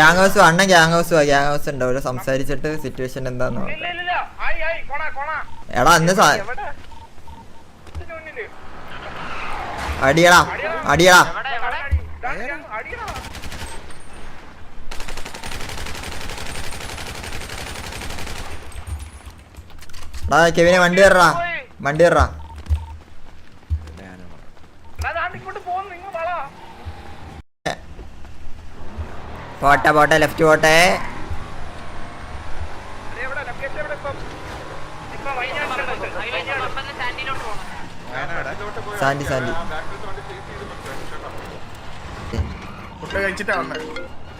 Gang house അണ്ണൻ gang house gang house ഉണ്ട്. അവർ സംസാരിച്ചിട്ട് സിറ്റുവേഷൻ എന്താന്ന് എടാ അന്ന്. അടിയടാ അടിയെടാ. എടാ കെവിനെ വണ്ടി കയറാ വണ്ടി കയറാ എടാ, ദാണ്ട് ഇങ്ങോട്ട് പോന്ന്, ഇങ്ങ് വാടാ. പോട്ടെ പോട്ടെ ലെഫ്റ്റ് പോട്ടെ. സാൻഡി സാൻഡി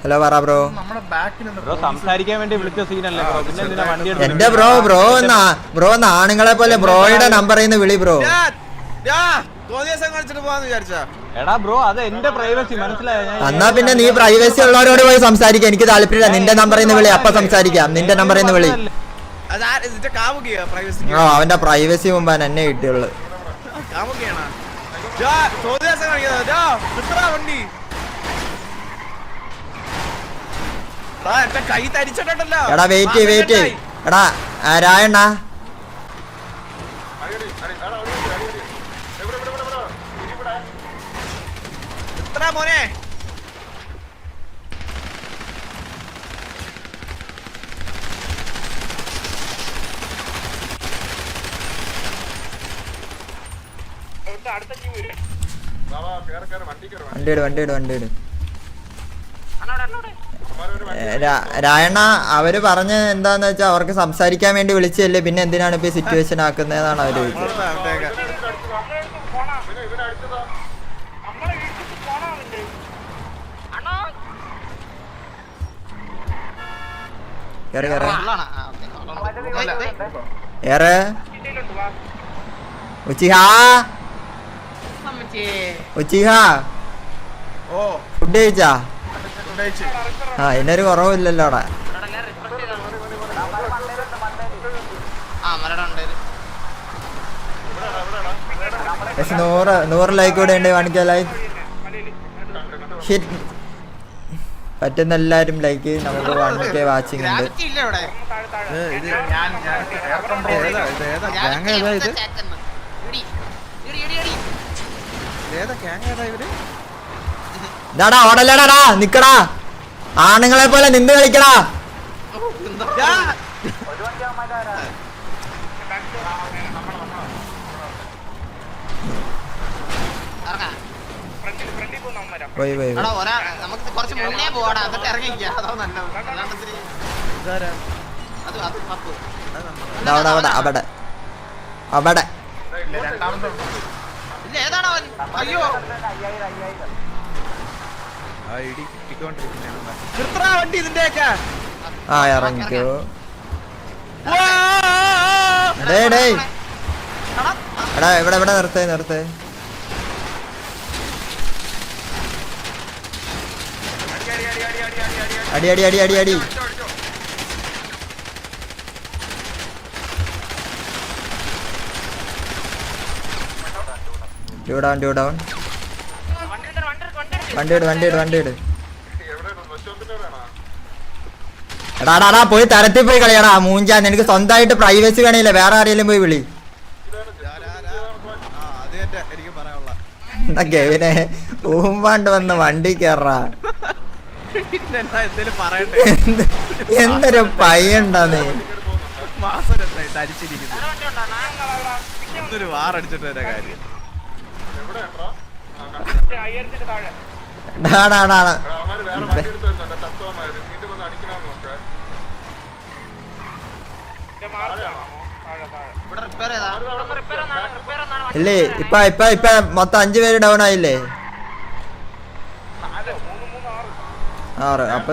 ഹലോ പറ ബ്രോ. നമ്മുടെ ബാക്കിൽ ബ്രോ സംസാരിക്കാൻ വേണ്ടി വിളിച്ച സീനല്ലേ ബ്രോ? പിന്നെ എന്തിനാ വണ്ടി എടുത്ത് എന്റെ ബ്രോ ബ്രോ എന്നാ ബ്രോ ആണുങ്ങളെ പോലെ ബ്രോയുടെ നമ്പറിൽ നിന്ന് വിളി ബ്രോ. ദിവസം കളിച്ചിട്ട് പോവാന്ന് വിചാരിച്ചാ എടാ ബ്രോ അത് എന്റെ പ്രൈവസി മനസ്സിലായോ? എന്നാ പിന്നെ നീ പ്രൈവസി ഉള്ളവരോട് പോയി സംസാരിക്കാം എനിക്ക് താല്പര്യമില്ല. നിന്റെ നമ്പറിൽ നിന്ന് വിളി അപ്പൊ സംസാരിക്കാം. നിന്റെ നമ്പറിൽ നിന്ന് വിളി. ആ കാമുകിയാ? പ്രൈവസി ഓ അവന്റെ പ്രൈവസി മുമ്പാൻ എന്നെ കിട്ടിയുള്ളു. എടാ വെയിറ്റ് വെയിറ്റ് എടാ ആരായണ്ണാ രായണ്ണ. എത്ര മോനെ. വണ്ടി ഇട് വണ്ടി. ഇട് വണ്ടി ഇട് രായണ്ണ അവർ പറഞ്ഞ എന്താന്ന് വെച്ചാ അവർക്ക് സംസാരിക്കാൻ വേണ്ടി വിളിച്ചല്ലേ പിന്നെ എന്തിനാണ് ഇപ്പൊ സിറ്റുവേഷൻ ആക്കുന്നതെന്നാണ് അവർ ചോദിച്ചത് നമ്മളെ അടുത്ത് പോണാ. നമ്മളെ വീട്ടിൽ പോണാ അവന്റെ. അണ്ണാ. കേറ് കേറ്. ഏറെ ഇതിലുണ്ട്, വാ. ഉച്ചിഹാ. ഉച്ചിഹാ. ഓ. ഫുഡ് കഴിച്ചാ? ഫുഡ് കഴിച്ച്. ആ ഇതിനൊരു കുറവില്ലല്ലോ അവിടെ. നൂറ് നൂറ് ലൈക്ക് കൂടെ ഉണ്ട് കാണിക്കാൻ ലൈക്ക് ഹിറ്റ്. പറ്റുന്ന എല്ലാരും ലൈക്ക് നമുക്ക് വൺ കെ വാച്ചിങ് ഉണ്ട് ഇതാടാ ഓടല്ലടാ നിക്കടാ ആണുങ്ങളെ പോലെ നിന്ന് കളിക്കടാ ഫ്രണ്ടിൽ നമുക്ക് കുറച്ച് മുന്നേ എന്നിട്ട് ഇറങ്ങിക്കാം അതോ നല്ലത്. അവിടെ അവിടെ അവിടെ. ആ ഇറങ്ങിക്കോ. എടാ ഇവിടെ ഇവിടെ നിർത്തേ നിർത്തേ. അടി അടി അടി അടി അടി. ഡ്യൂ ഡൗൺ ഡ്യൂ ഡൗൺ വണ്ടി ഇട് വണ്ടി ഇട് വണ്ടി ഇട്. എടാ എടാ, എടാ പോയി തരത്തിൽ പോയി കളിയടാ മൂഞ്ചാ നിനക്ക് സ്വന്തമായിട്ട് പ്രൈവസി വേണേലേ വേറെ ആരെങ്കിലും പോയി വിളി. എന്താ ഗവിനെ ഊമ്പാണ്ട് വന്ന് വണ്ടി കയറാ എന്തേലും പറയട്ടെ? എന്ത് എന്തൊരു പയ്യണ്ടേ നീ മാസം എന്തായി തരിച്ചിരിക്കുന്നു എന്തൊരു വാറടിച്ചിട്ട് വരാ കാര്യം? അയ്യായിരത്തിന്റെ താഴെ ഡാടാടാ ഇത് മാർച്ചാണോ? താഴെ താഴെ ഇവിടെ റിപ്പയർ ചെയ്താ? ഇല്ലേ ഇപ്പൊ ഇപ്പൊ ഇപ്പൊ മൊത്തം അഞ്ചു പേര് ഡൗൺ ആയില്ലേ നാല് മൂന്ന് മൂന്ന് ആറ് അപ്പൊ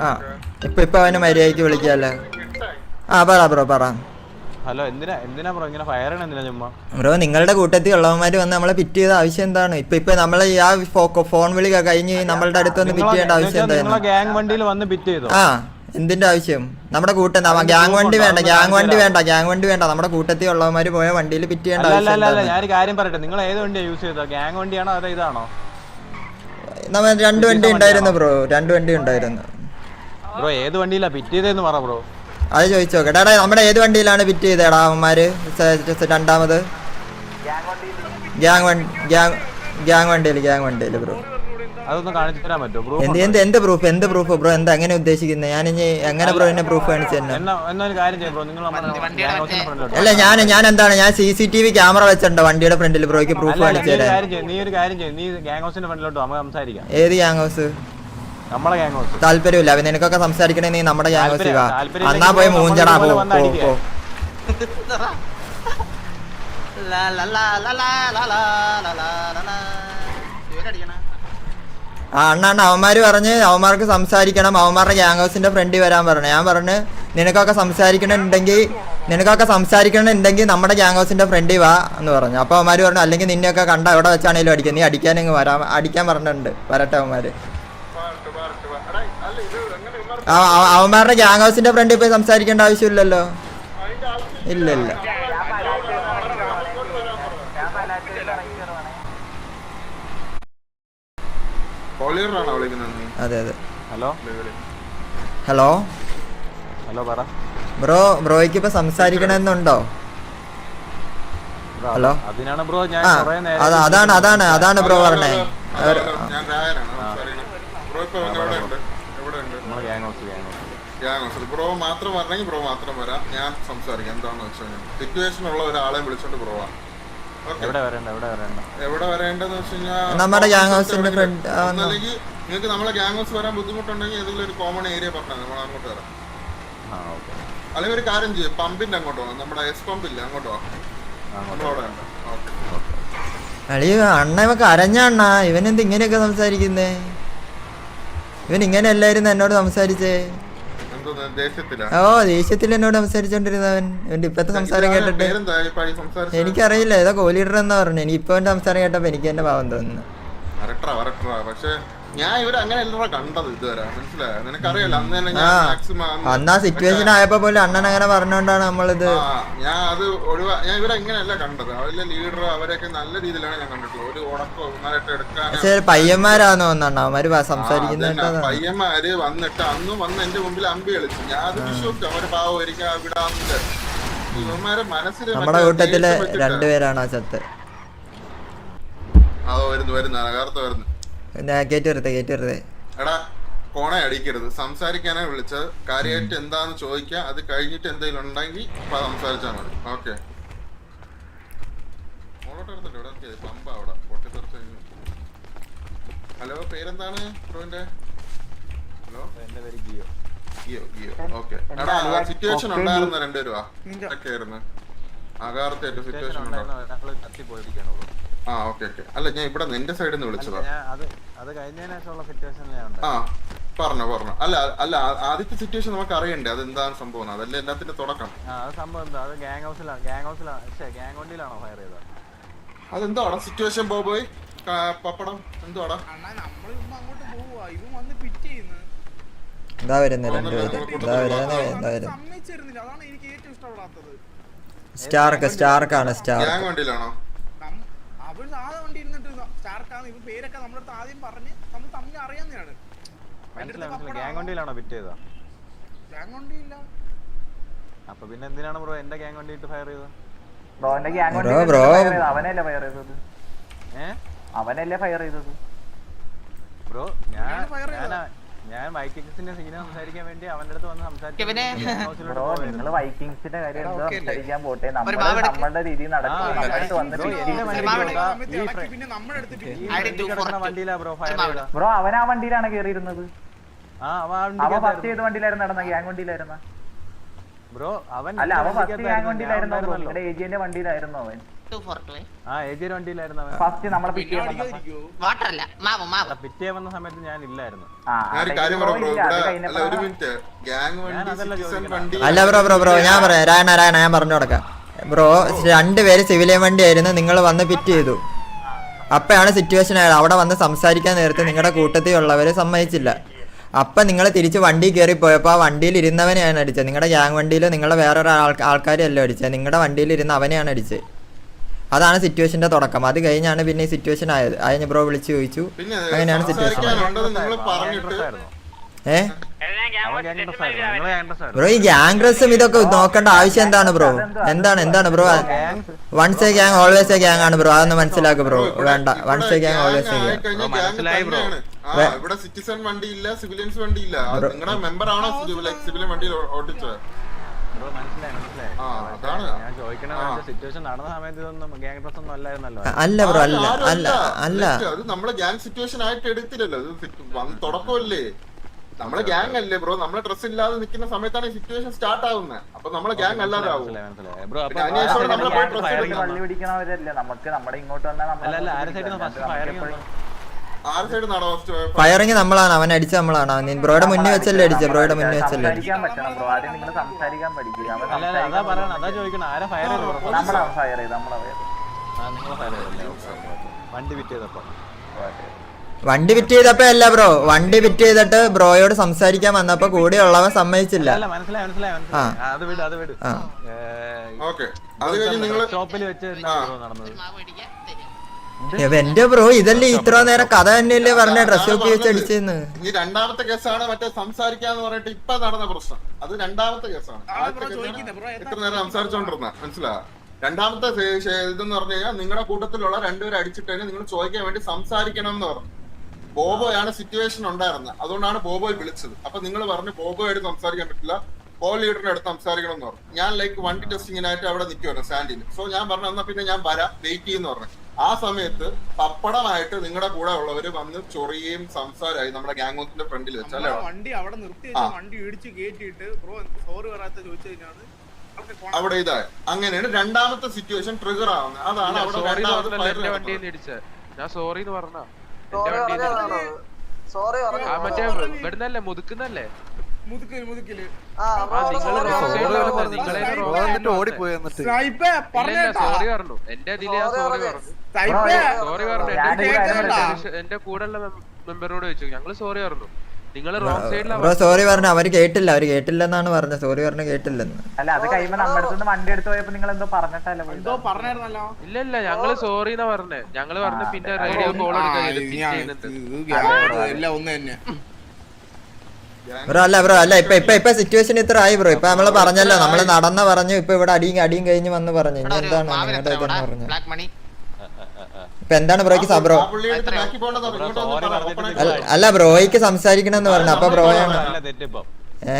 ആ ഇപ്പൊ ഇപ്പൊ അവന് മര്യാദയ്ക്ക് വിളിക്കാല്ലേ? ആ പറ ബ്രോ പറ. ഹലോ എന്തിനാ എന്തിനാ ബ്രോ ഇങ്ങനെ ഫയർ എന്തിനാ ചുമ്മാ? ബ്രോ നിങ്ങളുടെ കൂട്ടത്തിൽ ഉള്ളവന്മാര് വന്ന് നമ്മളെ പിറ്റ് ചെയ്ത ആവശ്യം എന്താണ്? ഇപ്പൊ ഇപ്പൊ നമ്മളെ ആ ഫോൺ വിളി കഴിഞ്ഞ് നമ്മളുടെ അടുത്ത് വന്ന് പിറ്റ് ചെയ്യേണ്ട ആവശ്യം എന്താണ് ഗ്യാങ് വണ്ടിയിൽ വന്ന് പിറ്റ് ചെയ്തോ? ആ. എന്തിന്റെ ആവശ്യം? നമ്മുടെ കൂട്ടം ഗ്യാങ് വണ്ടി വേണ്ട ഗ്യാങ് വണ്ടി വേണ്ട ഗ്യാങ് വണ്ടി വേണ്ട. നമ്മുടെ കൂട്ടത്തിൽ ഉള്ളവന്മാര് പോയ വണ്ടിയിൽ പിറ്റ് ചെയ്യേണ്ട ആവശ്യം കാര്യം പറയട്ടെ. നിങ്ങൾ ഏത് വണ്ടിയാണ് യൂസ് ചെയ്തത്? ഗ്യാങ് വണ്ടിയാണോ അതോ ഇതാണോ? രണ്ട് വണ്ടി ഉണ്ടായിരുന്നു ബ്രോ. രണ്ട് വണ്ടി ഉണ്ടായിരുന്നു. ബ്രോ ഏത് വണ്ടിയിലാ പിറ്റ് ചെയ്തതെന്ന് പറ ബ്രോ. അത് ചോദിച്ചു നോക്കട്ടെ നമ്മുടെ ഏത് വണ്ടിയിലാണ് പിറ്റ് ചെയ്തേടാ അവന്മാര്? രണ്ടാമത്? ഗ്യാങ് വണ്ടി ഗ്യാങ് ഗ്യാങ് വണ്ടിയിൽ ഗ്യാങ് വണ്ടിയിൽ ബ്രോ. അതൊന്ന് കാണിച്ചു തരാൻ പറ്റുമോ ബ്രോ എന്ത് എന്ത് എന്ത് പ്രൂഫ് എന്ത് പ്രൂഫ് ബ്രോ എന്താ അങ്ങനെ ഉദ്ദേശിക്കുന്നത് ഞാൻ ഇനി എങ്ങനെ ബ്രോ എന്നെ പ്രൂഫ് കാണിച്ചു തന്നെ അല്ല ഞാൻ ഞാൻ എന്താണ് ഞാൻ C C T V camera വെച്ചിട്ടുണ്ട് വണ്ടിയുടെ ഫ്രണ്ടിൽ ബ്രോയ്ക്ക് പ്രൂഫ് കാണിച്ചു നീ ലാ ലാ ലാ ലാ നീ ഒരു കാര്യം ലാ നീ ലാ ലാ ലാ ലാ ലാ ഏത് ഗ്യാങ് ഹൗസ് ലാ ലാ ലാ താല്പര്യമില്ല ലാ നിനക്കൊക്കെ സംസാരിക്കണേ നീ നമ്മുടെ ഗ്യാങ് ലാ ലാ ലാ അന്നാ പോയി ലാ മൂഞ്ചടാ പോ ലാ, ലാ, ലാ, ലാ, ലാ, ലാ, ലാ, ലാ, ലാ, ലാ, ലാ. ആ അണ്ണാണ് അവന്മാർ പറഞ്ഞ് അവന്മാർക്ക് സംസാരിക്കണം. അവന്മാരുടെ ഗ്യാങ് ഹൗസിന്റെ ഫ്രണ്ടിൽ വരാൻ പറഞ്ഞു. ഞാൻ പറഞ്ഞു നിനക്കൊക്കെ സംസാരിക്കണുണ്ടെങ്കിൽ നിനക്കൊക്കെ സംസാരിക്കണുണ്ടെങ്കിൽ നമ്മുടെ ഗ്യാങ് ഹൗസിന്റെ ഫ്രണ്ടിൽ വാ എന്ന് പറഞ്ഞു. അപ്പൊ അവന്മാര് പറഞ്ഞു അല്ലെങ്കിൽ നിന്നെയൊക്കെ കണ്ട എവിടെ വെച്ചാണെങ്കിലും അടിക്കുക നീ അടിക്കാനങ്ങ് വരാം. അടിക്കാൻ പറഞ്ഞിട്ടുണ്ട്. വരട്ടെ ആ- അവന്മാരുടെ ഗ്യാങ് ഹൗസിന്റെ ഫ്രണ്ടിൽ പോയി സംസാരിക്കേണ്ട ആവശ്യമില്ലല്ലോ? ഇല്ല ഇല്ല അതെ അതെ. ഹലോ? ഹലോ? ഹലോ പറ. ബ്രോ ബ്രോയ്ക്ക് ഇപ്പൊ സംസാരിക്കണമെന്നുണ്ടോ? ഹലോ? അതിനാണ് ബ്രോ ഞാൻ അതാണ് അതാണ് അതാണ് ബ്രോ പറഞ്ഞേ. ബ്രോ മാത്രം പറഞ്ഞെങ്കിൽ ബ്രോ മാത്രം വരാം. ഞാൻ സംസാരിക്കാം. എന്താണെന്ന് വെച്ചാൽ സിറ്റുവേഷൻ ഉള്ള ഒരാളെ വിളിച്ചോണ്ട് ബ്രോ ആണ് എവിടെ വരണ്ട എവിടെ വരണ്ട? എവിടെ വരേണ്ടതെന്ന് വെച്ച് കഴിഞ്ഞാൽ നമ്മുടെ ഗ്യാങ് ഹൗസിന്റെ ഫ്രണ്ട് ഒന്ന്. നിങ്ങൾക്ക് നമ്മളെ ഗ്യാങ് ഹൗസ് വരാൻ ബുദ്ധിമുട്ടുണ്ടെങ്കിൽ ഏതെങ്കിലും ഒരു കോമൺ ഏരിയ പറഞ്ഞാൽ നമ്മൾ അങ്ങോട്ട് വരാം. ആ ഓക്കെ. അല്ലെങ്കിൽ ഒരു കാര്യം ചെയ്യും പമ്പിന്റെ അങ്ങോട്ട് പോകാം നമ്മുടെ എസ് പമ്പില്ല അങ്ങോട്ട് പോകാം നമ്മളവിടെ ഉണ്ട്. ഓക്കെ. അളി അണ്ണ ഇവ കരഞ്ഞ അണ്ണ. ഇവനെന്ത് ഇങ്ങനെയൊക്കെ സംസാരിക്കുന്നേ? ഇവൻ ഇങ്ങനെ അല്ലായിരുന്നു എന്നോട് സംസാരിച്ചേ. ഓ ദേഷ്യത്തിൽ എന്നോട് സംസാരിച്ചോണ്ടിരുന്നവൻ. ഇവന്റെ ഇപ്പത്തെ സംസാരം കേട്ടിട്ട്? എനിക്കറിയില്ല ഏതോ കോലീഡർ എന്നാ പറഞ്ഞു. എനിക്ക് ഇപ്പൊ എന്റെ സംസാരം കേട്ടപ്പോ എനിക്ക് എന്റെ ഭാവം തോന്നുന്നു. ഞാൻ കണ്ടത് ഇതുവരെ. മനസ്സിലായോ? അന്ന് തന്നെ ഞാൻ മാക്സിമം അന്ന് ആ. സിറ്റുവേഷൻ ആയപ്പോ പോലും അണ്ണൻ അങ്ങനെ പറഞ്ഞോണ്ടാണ് നമ്മളിത് ഞാൻ അത് ഒഴിവാ ഞാൻ ഇവരെ ഇങ്ങനെയല്ല കണ്ടത്. അവരിലെ ലീഡർ അവരെയൊക്കെ നല്ല രീതിയിലാണ് ഞാൻ കണ്ടിട്ടുള്ളത്. ഒരു ഉടക്കോ ഒന്നായിട്ട് എടുക്കാൻ പക്ഷെ പയ്യന്മാരാന്ന് അവന്മാര്. പയ്യന്മാര് വന്നിട്ട് അന്നും വന്ന് എന്റെ മുമ്പിൽ അമ്പി കളിച്ചു. ഞാൻ അത് വിശ്വസിച്ചു. അവർ പാവം ഒരിക്കൽ വിടാന്നില്ല ഇവന്മാരെ മനസ്സിൽ നമ്മുടെ കൂട്ടത്തിൽ രണ്ടുപേരാണ് ആ ചത്ത്. അതോ വരുന്നു വരുന്നു. അകർത്ത് വരുന്നു. കയറ്റി വെറുതെ കയറ്റി വെറുതെ എടാ കോണെ അടിക്കരുത്. സംസാരിക്കാനാ വിളിച്ചത്. കാര്യമായിട്ട് എന്താന്ന് ചോദിക്കുക അത് കഴിഞ്ഞിട്ട് എന്തെങ്കിലും ഉണ്ടെങ്കിൽ സംസാരിച്ചാൽ മതി. ഓക്കെ. പമ്പ അവിടെ. പൊട്ടിത്തെറിച്ച് ഹലോ പേരെന്താണ് ബ്രോന്റെ? ഹലോ? എന്റെ പേര് ഗിയോ ഗിയോ ഗിയോ ഓക്കെ. എടാ സിറ്റുവേഷൻ ഉണ്ടായിരുന്നു രണ്ടുപേരുവാ? ആ ആയിരുന്നു അകാർത്തായിട്ട് സിറ്റുവേഷൻ ഉണ്ടോ? ആ ഓക്കെ ഓക്കെ. അല്ല ഞാൻ ഇവിടെ നിന്റെ സൈഡിൽ നിന്ന് വിളിച്ചതാ. അത് അത് കഴിഞ്ഞതിന് ശേഷമുള്ള സിറ്റുവേഷനിലാണ് ആ പറഞ്ഞോ പറഞ്ഞോ. അല്ല അല്ല ആദ്യത്തെ സിറ്റുവേഷൻ നമുക്ക് അറിയണ്ടേ? അത് എന്താണ് സംഭവം. അതല്ലേ എല്ലാത്തിന്റെ തുടക്കം. ആ അത് സംഭവം എന്താ? അത് ഹൗസിലാണ് ഹൗസിലാണ് വണ്ടിയിലാണോ ഫയർ ചെയ്തത്? അതെന്താടാ സിറ്റുവേഷൻ ബോബോയ്? പപ്പടം? എന്തുവാടാ? അണ്ണാ നമ്മൾ ഇമ്മ അങ്ങോട്ട് പോവാ ഇവൻ വന്ന് പിറ്റ് ചെയ്യുന്നു. ഇതാ വരുന്നു രണ്ടുപേര് ഇതാ വരുന്നത് ഇതാ വരുന്നു സമ്മതിച്ചിരുന്നില്ല. അതാണ് എനിക്ക് ഏറ്റവും ഇഷ്ടപ്പെടാത്തത്. സ്റ്റാർക്ക് സ്റ്റാർക്കാണ് സ്റ്റാർ ഗാങ് വണ്ടിയിലാണോ അവൻ സാധാ വണ്ടി ഇരുന്നിട്ട് സ്റ്റാർക്കാണ് ഇവ പേരൊക്കെ നമ്മുടെ അടുത്ത് ആദ്യം പറഞ്ഞ് നമ്മൾ തമ്മിൽ അറിയാവുന്നതാണ് ഗ്യാങ് അപ്പൊ പിന്നെ എന്തിനാണ് ബ്രോ എന്റെ ഗ്യാങ് വണ്ടി ഇട്ട് ഫയർ ചെയ്തത്? ബ്രോന്റെ ഗ്യാങ് വണ്ടി ബ്രോ അവനല്ലേ ഫയർ ചെയ്തത്? ഏഹ് അവനല്ലേ ഫയർ ചെയ്തത്? ബ്രോ ഞാൻ ഞാൻ വൈക്കിങ്സിന്റെ സംസാരിക്കാൻ വേണ്ടി അവന്റെ അടുത്ത് വന്ന് സംസാരിക്കും പോട്ടെ? ബ്രോ അവൻ ആ വണ്ടിയിലാണ് കേറിയിരുന്നത്. അവൻ ഫസ്റ്റ് ചെയ്ത വണ്ടിയിലായിരുന്നു നടന്ന ഗ്യാങ് വണ്ടിയിലായിരുന്ന? ബ്രോ അവൻ അല്ല അവൻ ഫസ്റ്റ് ഗ്യാങ് വണ്ടിയിലായിരുന്നു ഏജിയന്റെ വണ്ടിയിലായിരുന്നു അവൻ? ഫസ്റ്റ് നമ്മളെ പിറ്റ് മാവ് മാവ്. വന്ന സമയത്ത് ഞാൻ ഇല്ലായിരുന്നു. അല്ല ബ്രോ ബ്രോ ബ്രോ ഞാൻ പറയാം. രായണ രായണ ഞാൻ പറഞ്ഞു കൊടുക്കാം. ബ്രോ രണ്ടുപേര് സിവിലിയൻ വണ്ടി ആയിരുന്നു നിങ്ങൾ വന്ന് പിറ്റ് ചെയ്തു. അപ്പോഴാണ് സിറ്റുവേഷൻ ആയത്. അവിടെ വന്ന് സംസാരിക്കാൻ നേരത്തെ നിങ്ങളുടെ കൂട്ടത്തിൽ ഉള്ളവര് സമ്മതിച്ചില്ല. അപ്പം നിങ്ങൾ തിരിച്ച് വണ്ടി കയറി പോയപ്പോൾ ആ വണ്ടിയിൽ ഇരുന്നവനെയാണ് അടിച്ചത്. നിങ്ങളുടെ ഗ്യാങ് വണ്ടിയിൽ നിങ്ങളെ വേറൊരു ആൾക്കാരെയല്ലോ ആൾക്കാരെയല്ല അടിച്ചത്? നിങ്ങളുടെ വണ്ടിയിൽ ഇരുന്ന് അവനെയാണ് അടിച്ചത്. അതാണ് സിറ്റുവേഷന്റെ തുടക്കം. അത് കഴിഞ്ഞാണ് പിന്നെ ഈ സിറ്റുവേഷൻ ആയത്. അതിന് ബ്രോ വിളിച്ചു ചോദിച്ചു. പിന്നെ അങ്ങനെയാണ് സിറ്റുവേഷൻ ഏ? ബ്രോ ഈ ഗ്യാങ് ഡ്രസ്സും ഇതൊക്കെ നോക്കേണ്ട ആവശ്യം എന്താണ് ബ്രോ എന്താണ്? എന്താണ് bro once a gang always a gang ആണ് ബ്രോ അതൊന്ന് മനസ്സിലാക്ക് ബ്രോ വേണ്ട. Once a gang always a gang മനസ്സിലായി ബ്രോ. ആ ഇവിടെ സിറ്റിസൺ വണ്ടി ഇല്ല സിവിലിയൻസ് വണ്ടി ഇല്ല നിങ്ങളുടെ മെമ്പർ ആണോ സിവിലിയൻ വണ്ടിയിൽ ഓടിച്ചത്? ബ്രോ മനസ്സിലായി മനസ്സിലായി. ആ, ഞാൻ ചോദിക്കണ സിറ്റുവേഷൻ നടന്ന സമയത്ത് ഇതൊന്നും ഗ്യാങ് ഒന്നും അല്ലായിരുന്നല്ലോ. അല്ല ബ്രോ അല്ല അല്ല അല്ല. അത് നമ്മളെ ഗ്യാങ് സിറ്റുവേഷൻ ആയിട്ട് എടുത്തില്ലല്ലോ. അത് തുടക്കമല്ലേ? നമ്മളെ ഗ്യാങ് അല്ലേ ബ്രോ? നമ്മളെ ഡ്രസ് ഇല്ലാതെ നിൽക്കുന്ന സമയത്താണ് ഈ സിറ്റുവേഷൻ സ്റ്റാർട്ട് ആവുന്നത് അപ്പൊ നമ്മളെ ഗ്യാങ് അല്ലാതെ ആവും? നമുക്ക് നമ്മുടെ ഇങ്ങോട്ട് വന്നാൽ ഫയറിങ് നമ്മളാണ്. അവൻ അടിച്ച നമ്മളാണ്. അവൻ ബ്രോയുടെ മുന്നേ വെച്ചല്ലേ അടിച്ച ബ്രോയുടെ മുന്നേ വെച്ചല്ലേ വണ്ടി വിറ്റ് ചെയ്തപ്പോ? അല്ല ബ്രോ. വണ്ടി വിറ്റ് ചെയ്തിട്ട് ബ്രോയോട് സംസാരിക്കാൻ വന്നപ്പോ കൂടെയുള്ളവൻ സമ്മതിച്ചില്ല. അല്ല മനസ്സിലായി മനസ്സിലായി എന്റെ ബ്രോ ഇതല്ലേ ഇത്ര നേരം കഥ തന്നെയല്ലേ പറഞ്ഞ? ഡ്രസ് ഒക്കെ വെച്ച് അടിച്ചെന്ന്. ഈ രണ്ടാമത്തെ കേസാണ് മറ്റേ സംസാരിക്കാന്ന് പറഞ്ഞിട്ട് ഇപ്പൊ നടന്ന പ്രശ്നം. അത് രണ്ടാമത്തെ കേസാണ്. ആ, ബ്രോ കേസാണ് ബ്രോ എന്താ ഇത്ര നേരം സംസാരിച്ചോണ്ടിരുന്ന. മനസ്സിലാ? രണ്ടാമത്തെ ഇതെന്ന് പറഞ്ഞു കഴിഞ്ഞാൽ നിങ്ങളുടെ കൂട്ടത്തിലുള്ള രണ്ടുപേരെ അടിച്ചിട്ട് നിങ്ങൾ ചോദിക്കാൻ വേണ്ടി സംസാരിക്കണം എന്ന് പറഞ്ഞു. ബോബോയാണ് സിറ്റുവേഷൻ ഉണ്ടായിരുന്നത് അതുകൊണ്ടാണ് ബോബോയ് വിളിച്ചത്. അപ്പൊ നിങ്ങൾ പറഞ്ഞു ബോബോയായിട്ട് സംസാരിക്കാൻ പറ്റില്ല. കോ ലീഡറിന്റെ അടുത്ത് സംസാരിക്കണം എന്ന് പറഞ്ഞു. ഞാൻ ലൈക്ക് വണ്ടി ടെസ്റ്റിങ്ങിനായിട്ട് അവിടെ നിൽക്കുവായിരുന്നു സ്റ്റാൻഡിൽ സോ ഞാൻ പറഞ്ഞു എന്നാ പിന്നെ ഞാൻ വരാം വെയിറ്റ് ചെയ്യുന്നു പറഞ്ഞു. ആ സമയത്ത് പപ്പടമായിട്ട് നിങ്ങളുടെ കൂടെ ഉള്ളവര് വന്ന് ചൊറിയും സംസാരമായി നമ്മുടെ ഗാംഗോത്തിന്റെ ഫ്രണ്ടിൽ വെച്ചാൽ വണ്ടി അവിടെ നിർത്തി വെച്ച് വണ്ടി ഇടിച്ച് കയറ്റിയിട്ട് ബ്രോ സോറി പറയാത്ത ചോദിച്ചു കഴിഞ്ഞാൽ അവിടെ ഇതായി. അങ്ങനെയാണ് രണ്ടാമത്തെ സിറ്റുവേഷൻ ട്രിഗർ ആവുന്നത്. അതാണ് അവിടെ ഞാൻ സോറി എന്ന് പറഞ്ഞ മറ്റേ ഇവിടുന്നല്ലേ മുതുക്കുന്നല്ലേ? മുതുക്കിൽ മുതുക്കിൽ. ഓടിപ്പോയി എന്നിട്ട്. സ്നൈപ്പേ ഇല്ല പറഞ്ഞേട്ടാ സോറി പറഞ്ഞു. എന്റെ ഇതിൽ ഞാൻ സോറി പറഞ്ഞു. സ്നൈപ്പേ സോറി പറഞ്ഞു. ഞാൻ എന്റെ ഒരു കാര്യം കൂടെ- എന്റെ കൂടെ ഉള്ള മെമ്പറോട് ചോദിച്ചു. ഞങ്ങൾ സോറി പറഞ്ഞു. നിങ്ങൾ റോങ് സൈഡിലാണ് സോറി പറഞ്ഞു അവർ കേട്ടില്ല. അവർ കേട്ടില്ലെന്നാണ് പറഞ്ഞത്. സോറി പറഞ്ഞു കേട്ടില്ലെന്ന്. അല്ല അത് കഴിയുമ്പോ നമ്മുടെ അടുത്ത് നിന്ന് വണ്ടി എടുത്ത് പോയപ്പോ നിങ്ങൾ എന്തോ പറഞ്ഞിട്ടല്ലേ പോയത്? എന്തോ പറഞ്ഞായിരുന്നല്ലോ. ഇല്ല ഇല്ല ഞങ്ങൾ സോറി എന്നാ പറഞ്ഞേ. ഞങ്ങൾ പറഞ്ഞു പിന്നെ റേഡിയോ കോൾ എടുക്കാൻ ചെയ്യുന്നുണ്ട്. എല്ലാം ഒന്ന് തന്നെ. ബ്രോ അല്ല ബ്രോ അല്ല ഇപ്പൊ ഇപ്പൊ ഇപ്പൊ സിറ്റുവേഷൻ ഇത്ര ആയി ബ്രോ. ഇപ്പൊ നമ്മൾ പറഞ്ഞല്ലോ നമ്മൾ നടന്ന പറഞ്ഞു ഇപ്പൊ ഇവിടെ അടിയും അടിയും കഴിഞ്ഞ് വന്ന് പറഞ്ഞു. ഇനി എന്താണ് നിങ്ങളുടെ ഇതെന്ന് പറഞ്ഞു. ബ്ലാക്ക് മണി ഇപ്പൊ എന്താണ് ബ്രോയ്ക്ക് സബ്രോ ബ്രോ? അല്ല- ബ്രോയ്ക്ക് സംസാരിക്കണമെന്ന് പറഞ്ഞു. അപ്പൊ ബ്രോയാണ് നല്ല തെറ്റിപ്പം ഏ?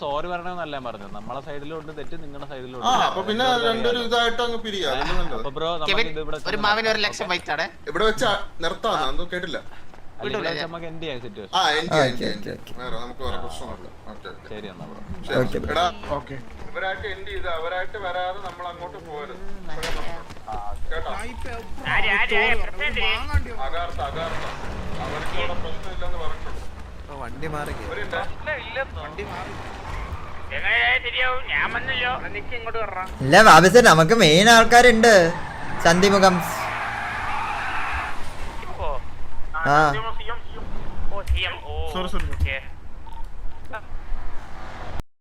സോറി പറയണമെന്നല്ല ഞാൻ പറഞ്ഞത്. നമ്മളെ സൈഡിലുണ്ട് തെറ്റ് നിങ്ങളുടെ സൈഡിലുണ്ട് ബ്രോ കെവിൻ നമുക്ക് ഇത് ഇവിടെ ഒരു മാവിന് ഒരു ലക്ഷം ബൈക്കാടെ ഇവിടെ വെച്ച് നിർത്താന്ന് എന്തോ കേട്ടില്ല. നമുക്ക് നമുക്ക് മെയിൻ ആൾക്കാരുണ്ട് ഇവരായിട്ട് എൻഡ് ചെയ്ത് അവരായിട്ട് വരാതെ നമ്മൾ അങ്ങോട്ട് പോകരുത്. കേട്ടോ? സ്നൈപ്പേ മാങ്ങാണ്ടി അകാർത്ത അകാർത്ത അവർക്ക് ഇവിടെ പ്രശ്നമില്ലെന്ന് പറഞ്ഞിട്ടുണ്ട്. വണ്ടി മാറി. ഇവരുണ്ട് വണ്ടി മാറി നിക്ക് ഇങ്ങോട്ട് വരാ ഇല്ല ബാബിസ് നമുക്ക് മെയിൻ ആൾക്കാരുണ്ട് ചന്തിമുഖം ഇപ്പോ ആ oh C M O okay